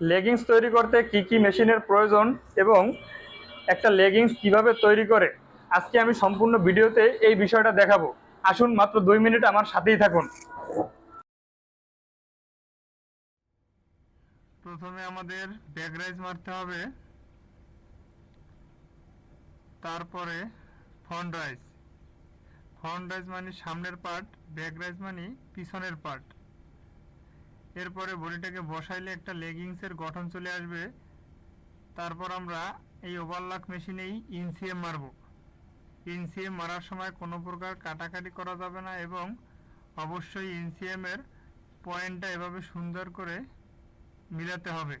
Leggings তৈরি করতে কি কি মেশিনের প্রয়োজন এবং একটা লেগিংস কীভাবে তৈরি করে? আজকে আমি সম্পূর্ণ ভিডিওতে এই বিষয়টা দেখাবো। আসুন মাত্র দুই মিনিট আমার সাথেই থাকুন। প্রথমে আমাদের ব্যাক রাইজ মারতে হবে। তারপরে ফ্রন্ট রাইজ ফ্রন্ট রাইজ মানে সামনের পার্ট ব্যাক রাইজ মানে পিছনের পার্ট এরপরে বডিটাকে বসাইলে একটা লেগিংসের গঠন চলে আসবে। তারপর আমরা এই ওভারলক মেশিনেই ইনসিএম মারব। ইনসিএম মারার সময় কোনো প্রকার কাটাকাটি করা যাবে না এবং অবশ্যই ইনসিএম এর পয়েন্টটা এভাবে সুন্দর করে মিলাতে হবে।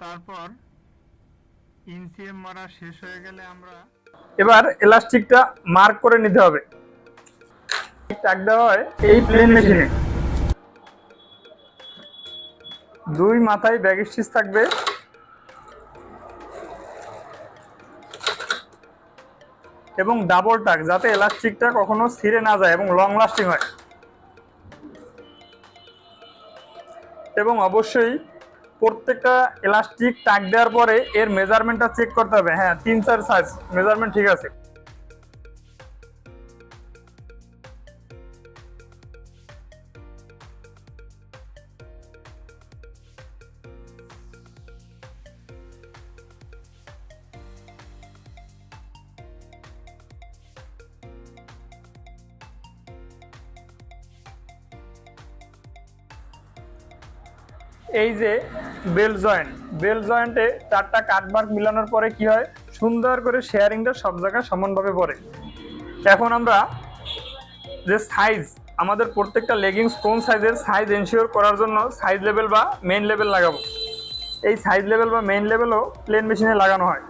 তারপর ইনসিএম মারা শেষ হয়ে গেলে আমরা এবার এলাস্টিকটা মার্ক করে নিতে হবে। টাক দেওয়া হয় এই প্লেন মেশিনে দুই মাথায় ব্যাগ স্টিচ থাকবে। এবং ডাবল টাক যাতে এলাস্টিকটা কখনো ছিঁড়ে না যায় এবং লং লাস্টিং হয়। এবং অবশ্যই প্রত্যেকটা এলাস্টিক টাক দেওয়ার পরে এর মেজারমেন্টটা চেক করতে হবে। হ্যাঁ তিন চার সাইজ মেজারমেন্ট ঠিক আছে। এই যে বেল জয়েন্ট, বেল জয়েন্টে চারটা কাটমার্ক মিলানোর পরে কি হয়? সুন্দর করে শেয়ারিংটা সব জায়গায় সমানভাবে পড়ে। এখন আমরা যে সাইজ আমাদের প্রত্যেকটা লেগিংস কোন সাইজের সাইজ এনশিওর করার জন্য সাইজ লেভেল বা মেইন লেভেল লাগাবো? এই সাইজ লেভেল বা মেইন লেভেলও প্লেন মেশিনে লাগানো হয়।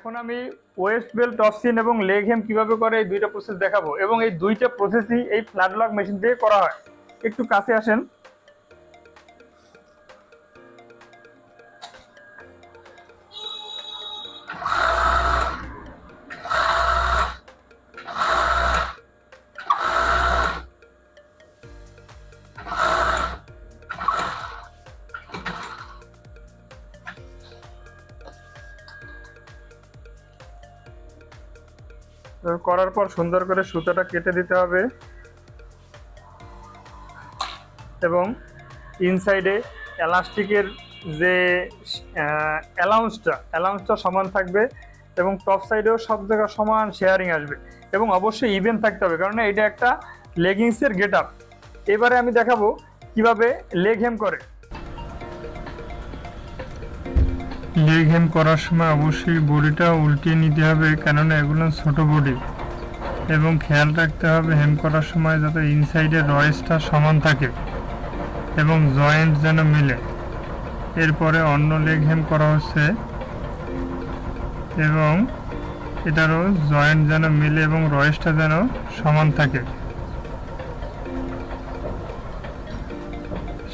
এখন আমি ওয়েস্ট বেল টপসিন এবং লেগ হেম কীভাবে করে এই দুইটা প্রসেস দেখাবো? এবং এই দুইটা প্রসেসই এই ফ্ল্যাট লক মেশিন দিয়ে করা হয়। একটু কাছে আসেন। করার পর সুন্দর করে সুতোটা কেটে দিতে হবে। এবং ইনসাইডে এলাস্টিকের যে অ্যালাউন্সটা অ্যালাউন্সটা সমান থাকবে এবং টপ সাইডেও সব জায়গায় সমান শেয়ারিং আসবে। এবং অবশ্যই ইভেন থাকতে হবে কারণ এটা একটা লেগিংসের গেট আপ এবারে আমি দেখাবো কীভাবে লেগ হেম করে। লেগ হেম করার সময় অবশ্যই বডিটা উল্টিয়ে নিতে হবে, কেননা এগুলো ছোট বডি। এবং খেয়াল রাখতে হবে হেম করার সময় যাতে ইনসাইডের রয়েসটা সমান থাকে এবং জয়েন্ট যেন মিলে। এরপরে অন্য লেগ হেম করা হচ্ছে এবং এটারও জয়েন্ট যেন মিলে এবং রয়েসটা যেন সমান থাকে।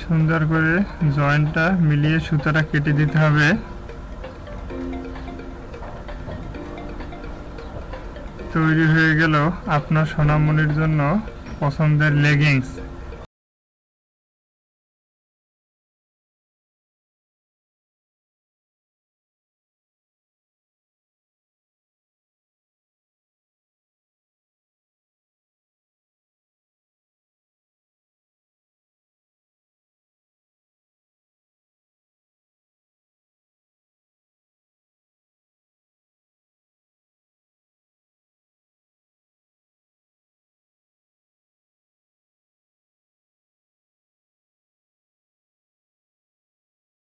সুন্দর করে জয়েন্টটা মিলিয়ে সুতাটা কেটে দিতে হবে। তৈরি হয়ে গেল আপনার সোনামণির জন্য পছন্দের লেগিংস